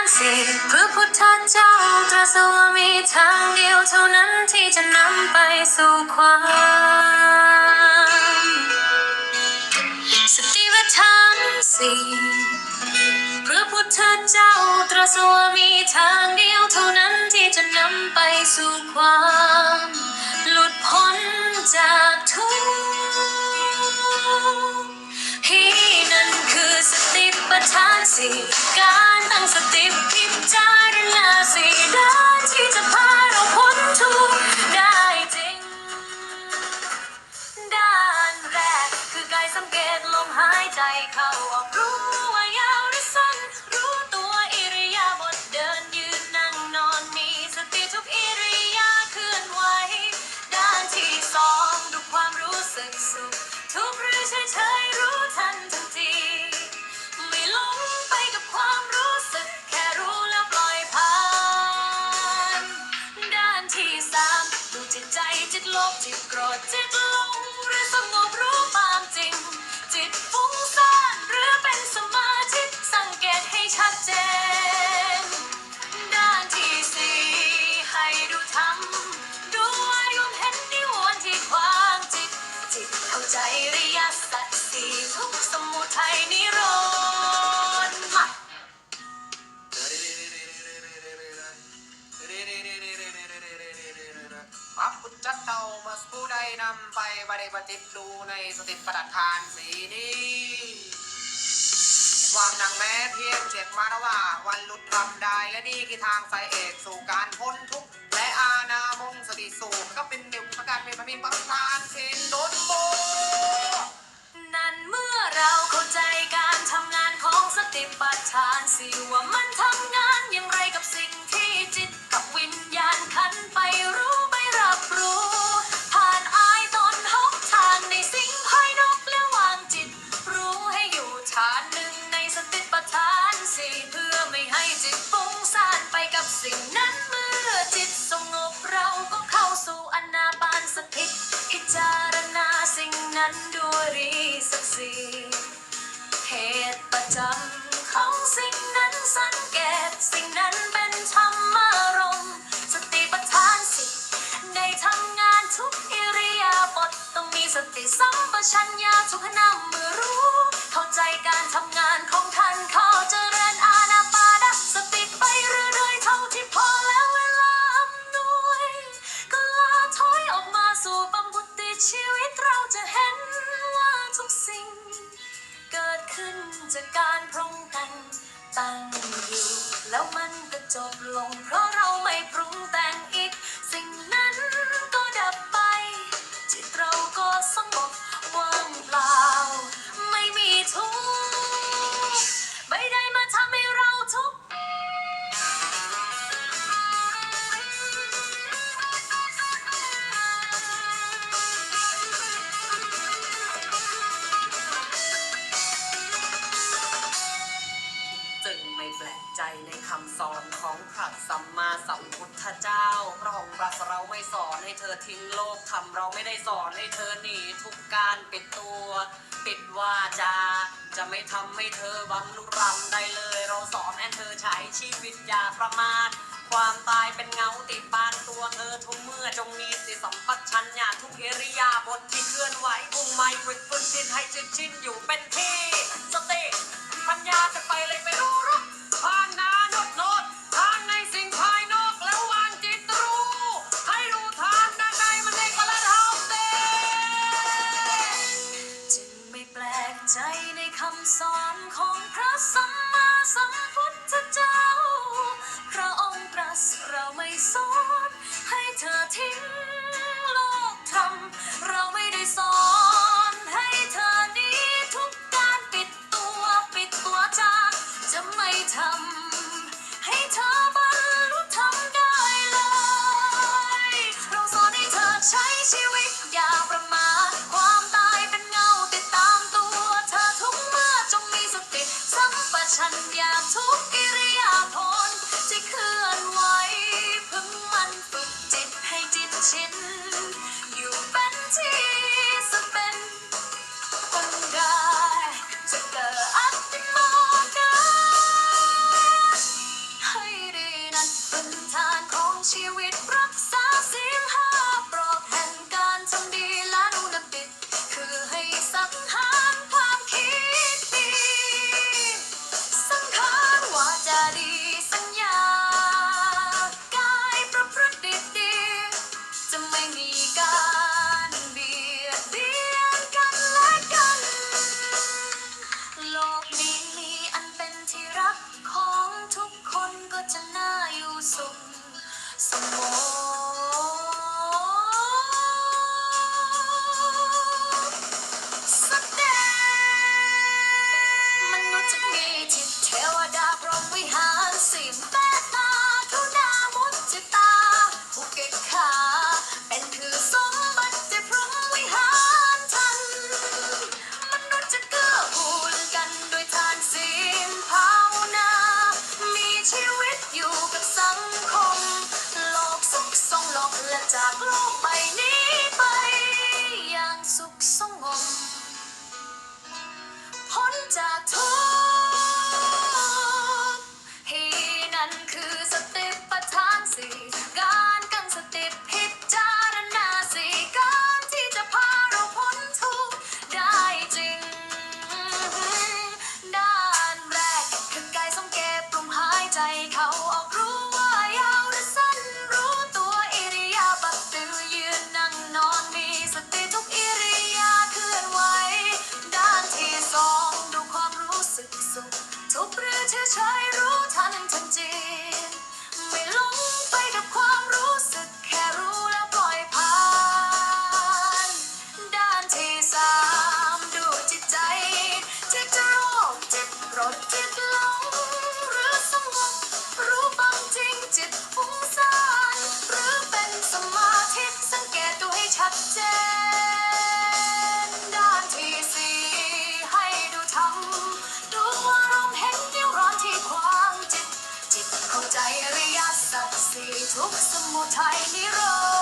านสี่พระพุทธเจ้าตรัสว่ามีทางเดียวเท่านั้นที่จะนำไปสู่ความสติปัฏฐานสี่พระพุทธเจ้าตรัสว่ามีทางเดียวเท่านั้นที่จะนำไปสู่ความ หลุดพ้นจากทุกข์ที่นั่นคือสติปัฏฐานสี่ ใจเขาออกรู้ ปริปฏิบัติดูในสติปัฏฐานสีนี้วางนางแม้เพียงเจ็ดมาแล้วว่า วันหลุดรำได้และนี่คือทางสายเอกสู่การพ้นทุกข์และอานามงสติสูขก็เป็นหนึ่งประการเป็นพระมินประธานเชนโดนโม กับสิ่งนั้นเมื่อจิตสงบเราก็เข้าสู่อนาปานสติพิจารณาสิ่งนั้นด้วยรีสักสีเหตุประจำของสิ่งนั้นสังเกตสิ่งนั้นเป็นธรรมารมสติปัฏฐานสิในทำงานทุกอิริยาบถต้องมีสติสัมปชัญญะทุกขณะเมื่อรู้ จากการพร้องกันตั้งอยู่ แล้วมันก็จบลง เพราะเราไม่ปรุงแต่ง ลกใจในคำสอนของพระสัมมาสัมพุทธเจ้าพระองค์ตรัสเราไม่สอนให้เธอทิ้งโลกทำเราไม่ได้สอนให้เธอหนีทุกการปิดตัว ปิดวาจา จะไม่ทำให้เธอบังลุกรำได้เลย เราสอนให้เธอใช้ชีวิตอย่าประมาทความตายเป็นเงาติดปานตัวเธอทุกเมื่อจงมีสติสัมปชัญญะทุกอิริยาบถที่เคลื่อนไหวพุ่งไม้ฝึกฝึกจิตให้จิตชินอยู่เป็นที่สติ ทำให้เธอบ้ารู้ทำได้เลย เราสอนให้เธอใช้ชีวิตอย่าประมาทความตายเป็นเงาติดตามตัว เธอทุกเมื่อจงมีสติสัมปชัญญะทุกอิริยาบถที่เคลื่อนไหวพึงมันฝึกจิตให้จิตชิน Daddy. ริยสัจสี่ทุกสมุทัยนิโรธ